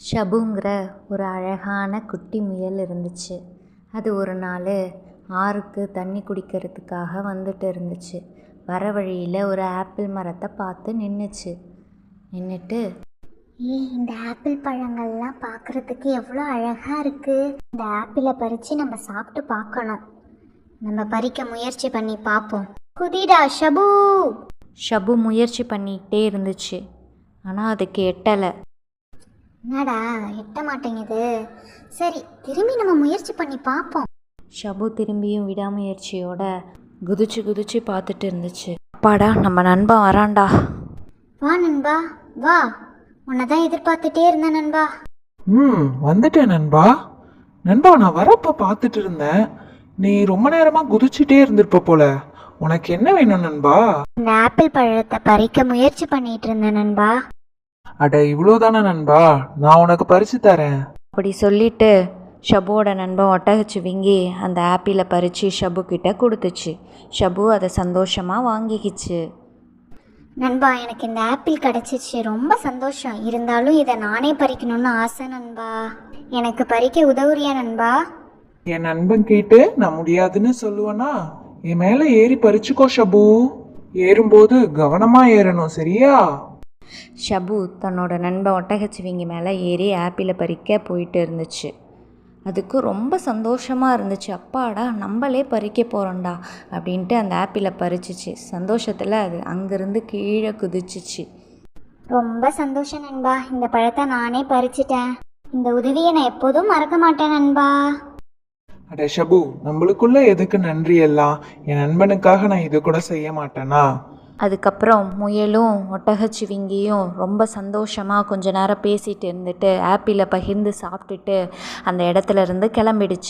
ஷபுங்கிற ஒரு அழகான குட்டி முயல் இருந்துச்சு. அது ஒரு நாள் ஆறுக்கு தண்ணி குடிக்கிறதுக்காக வந்துட்டு இருந்துச்சு. வர வழியில் ஒரு ஆப்பிள் மரத்தை பார்த்து நின்றுச்சு நின்றுட்டு ஏய் இந்த ஆப்பிள் பழங்கள்லாம் பார்க்குறதுக்கு எவ்வளோ அழகாக இருக்குது இந்த ஆப்பிளை பறித்து நம்ம சாப்பிட்டு பார்க்கணும். நம்ம பறிக்க முயற்சி பண்ணி பார்ப்போம். குதிடா ஷபு. ஷபு முயற்சி பண்ணிக்கிட்டே இருந்துச்சு. ஆனால் அதுக்கு எட்டலை. என்னடா எட்ட மாட்டேங்குது. சரி திரும்பி நம்ம முயற்சி பண்ணி பார்ப்போம் ஷபு திரும்பியும் விடாமுயற்சியோட குதிச்சு குதிச்சு பார்த்துட்டு இருந்துச்சு. அப்பாடா நம்ம நண்பன் வரான்டா. வா நண்பா. வா. உன்னை தான் எதிர்பார்த்துட்டே இருந்தேன் நண்பா. ம் வந்துட்டேன் நண்பா. நண்பா நான் வரப்ப பார்த்துட்டு இருந்தேன். நீ ரொம்ப நேரமா குதிச்சுட்டே இருந்திருப்ப போல. உனக்கு என்ன வேணும் நண்பா? இந்த ஆப்பிள் பழத்தை பறிக்க முயற்சி பண்ணிட்டு இருந்தேன் நண்பா. அட இவ்வளோதானே நண்பா? நான் உனக்கு பறிச்சு தரேன். அப்படி சொல்லிட்டு ஷபுவோட நண்பன் ஒட்டகச்சு விங்கி அந்த ஆப்பிளை பறித்து ஷபு கிட்ட கொடுத்துச்சு. ஷபு அதை சந்தோஷமாக வாங்கிக்கிச்சு. நண்பா எனக்கு இந்த ஆப்பிள் கிடைச்சிச்சு. ரொம்ப சந்தோஷம். இருந்தாலும் இதை நானே பறிக்கணும்னு ஆசை நண்பா. எனக்கு பறிக்க உதவுறியா நண்பா? என் நண்பன் கேட்டு நான் முடியாதுன்னு சொல்லுவேனா? என் மேல ஏறி பறிச்சுக்கோ ஷபு. ஏறும்போது கவனமா ஏறணும் சரியா? ஷபு தன்னோட நண்பன் ஒட்டகச்சிவிங்கி மேலே ஏறி ஆப்பிளை பறிக்க போயிட்டு இருந்துச்சு. அதுக்கு ரொம்ப சந்தோஷமாக இருந்துச்சு. அப்பாடா நம்மளே பறிக்க போகிறோம்டா அப்படின்ட்டு அந்த ஆப்பிளை பறிச்சிச்சு. சந்தோஷத்தில் அது அங்கேருந்து கீழே குதிச்சிச்சு. ரொம்ப சந்தோஷம் நண்பா. இந்த பழத்தை நானே பறிச்சிட்டேன். இந்த உதவியை நான் எப்போதும் மறக்க மாட்டேன் நண்பா. அட ஷபு நம்மளுக்குள்ள எதுக்கு நன்றி எல்லாம் என் நண்பனுக்காக நான் இது கூட செய்ய மாட்டேனா? அதுக்கப்புறம் முயலும் ஒட்டகச்சிவிங்கியும் ரொம்ப சந்தோஷமாக கொஞ்ச நேரம் பேசிட்டு இருந்துட்டு ஆப்பிளை பகிர்ந்து சாப்பிட்டுட்டு அந்த இடத்துல இருந்து கிளம்பிடுச்சு.